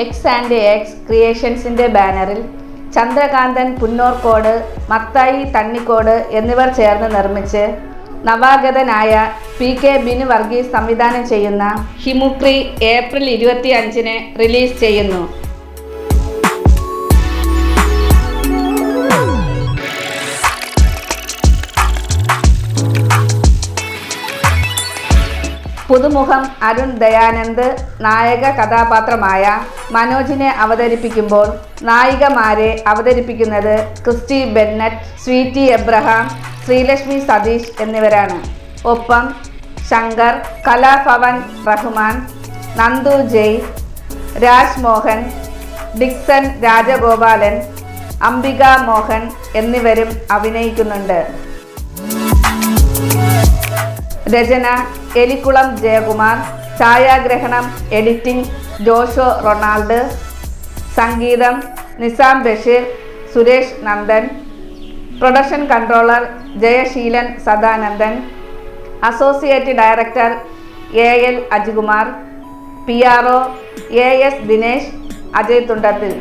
X and X ക്രിയേഷൻസിന്റെ ബാനറിൽ ചന്ദ്രകാന്തൻ പുന്നോർക്കോട് മത്തായി തണ്ണിക്കോട് എന്നിവർ ചേർന്ന് നിർമ്മിച്ച് നവാഗതനായ പി കെ ബിനു വർഗീസ് സംവിധാനം ചെയ്യുന്ന ഹിമുക്രി ഏപ്രിൽ ഇരുപത്തി അഞ്ചിന് റിലീസ് ചെയ്യുന്നു. പുതുമുഖം അരുൺ ദയാനന്ദ് നായക കഥാപാത്രമായ മനോജിനെ അവതരിപ്പിക്കുമ്പോൾ നായികമാരെ അവതരിപ്പിക്കുന്നത് ക്രിസ്റ്റി ബെന്നറ്റ് സ്വീറ്റി എബ്രഹാം ശ്രീലക്ഷ്മി സതീഷ് എന്നിവരാണ്. ഒപ്പം ശങ്കർ കലാഭവൻ റഹ്മാൻ നന്ദു ജയ് രാജ്മോഹൻ ഡിക്സൺ രാജഗോപാലൻ അംബിക മോഹൻ എന്നിവരും അഭിനയിക്കുന്നുണ്ട്. രചന എലിക്കുളം ജയകുമാർ ഛായാഗ്രഹണം എഡിറ്റിംഗ് ജോഷോ റൊണാൾഡ് സംഗീതം Nizam Basheer Suresh Nandan production controller Jayaseelan Sadanandan associate director A L Ajikumar P R O A S Dinesh Ajay Thundathil.